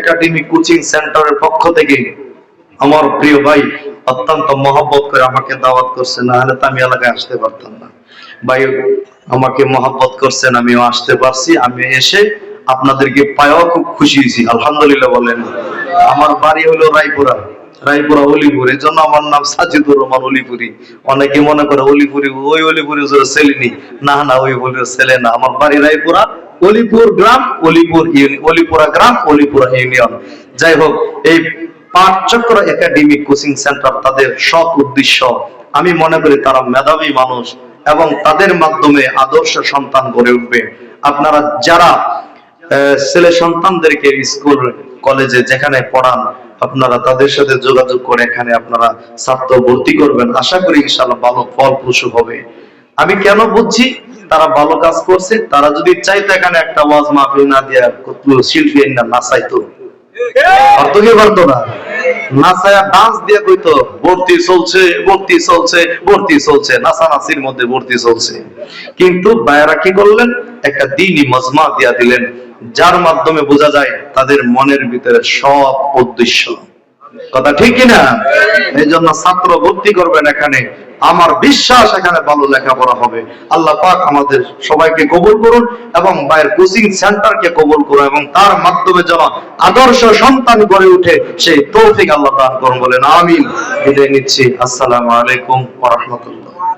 Academy coaching সেন্টারের পক্ষ থেকে আমার প্রিয় ভাই অত্যন্ত মহব্বত করে আমাকে দাওয়াত করছে, না হলে তো আমি এলাকায় আসতে পারতাম না। ভাই, আমাকে মহব্বত করছেন, আমিও আসতে পারছি, আমি এসে আপনাদেরকে পাওয়া খুব খুশি হয়েছি, আলহামদুলিল্লাহ বলেন। আমার বাড়ি হলো রায়পুরা রায়পুরা অলিপুর এই জন্য আমার নাম সাজিদুর রহমান অলিপুরি। অনেকে মনে করে অলিপুরি, ওই অলিপুরি ছেলে নেই না না, ওই বলি ছেলে না, আমার বাড়ি রায়পুরা অলিপুর গ্রাম, অলিপুর ইউনি- অলিপুরা গ্রাম, অলিপুরা ইউনিয়ন। যাই হোক, এই পাঠচক্র একাডেমি কোচিং সেন্টার তাদের সৎ উদ্দেশ্য। আমি মনে করি তারা মেধাবী মানুষ এবং তাদের মাধ্যমে আদর্শ সন্তান গড়ে উঠবে। আপনারা যারা ছেলে সন্তানদেরকে স্কুল, কলেজে যেখানে পড়ান, আপনারা তাদের সাথে যোগাযোগ করে এখানে আপনারা ছাত্র ভর্তি করবেন। আশা করি ইনশাআল্লাহ ভালো ফল প্রসূ হবে। আমি কেন বুঝছি তারা ভালো কাজ করছে তারা যদি চাইতো এখানে একটা ওয়াজ মাহফিল না দিয়া শিল্পী না নাচাইতো। অর্থ কি পারতো না? নাচায়া ডান্স দিয়ে কইতো ভর্তি চলছে ভর্তি চলছে ভর্তি চলছে। নাচানাচির মধ্যে ভর্তি চলছে। কিন্তু বায়রা কি করলেন? একটা দিনই মজমা দিয়া দিলেন যার মাধ্যমে বোঝা যায় তাদের মনের ভিতরে সব উদ্দেশ্য। কথা ঠিক কিনা? এই জন্য ছাত্র ভর্তি করবেন এখানে। আমার বিশ্বাস এখানে ভালো লেখাপড়া হবে। আল্লাহ পাক আমাদের সবাইকে কবুল করুন এবং বাইর কোচিং সেন্টারকে কবুল করুন এবং তার মাধ্যমে যেন আদর্শ সন্তান গড়ে উঠে সেই তৌফিক আল্লাহ দান করুন বলেন। আমিন। বিদায় নিচ্ছি। আসসালামু আলাইকুম ওয়া রাহমাতুল্লাহ।